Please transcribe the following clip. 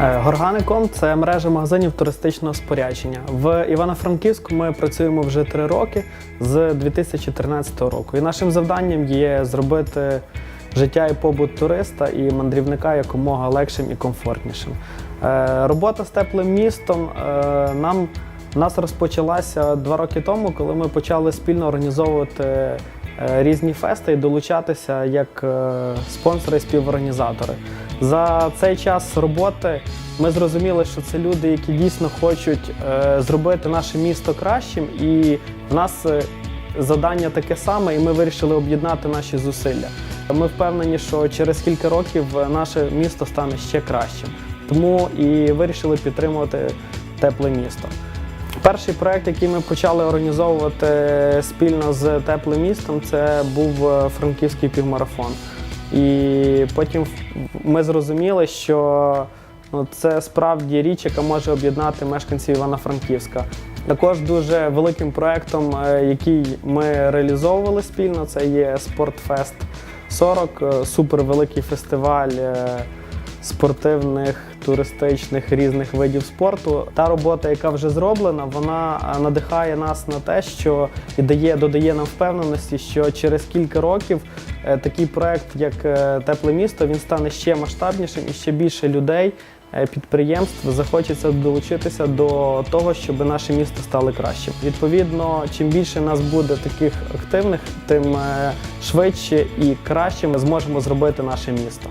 Горгаником це мережа магазинів туристичного спорядження. В Івано-Франківську ми працюємо вже три роки з 2013 року. І нашим завданням є зробити життя і побут туриста і мандрівника якомога легшим і комфортнішим. Е, Робота з теплим містом е, нам нас розпочалася два роки тому, коли ми почали спільно організовувати е, різні фести і долучатися як е, спонсори і співорганізатори. За цей час роботи ми зрозуміли, що це люди, які дійсно хочуть е, зробити наше місто кращим, і в нас е, завдання таке саме, і ми вирішили об'єднати наші зусилля. Ми впевнені, що через кілька років наше місто стане ще кращим. Тому і вирішили підтримувати тепле місто. Перший проект, який ми почали організовувати спільно з теплим містом, це був е, франківський півмарафон. І потім ми зрозуміли, що ну, це справді річ, яка може об'єднати мешканців Івано-Франківська. Також дуже великим проектом, е, який ми реалізовували спільно, це є Спортфест 40, е, супервеликий фестиваль спортивних, туристичних різних видів спорту. Та робота, яка вже зроблена, вона е, надихає нас на те, що і дає, додає нам впевненості, що через кілька років е, такий проект, як е, Тепле місто, він стане ще масштабнішим і ще більше людей. Підприємств захочеться долучитися до того, щоб наше місто стало кращим. Відповідно, чим більше нас буде таких активних, тим швидше і краще ми зможемо зробити наше місто.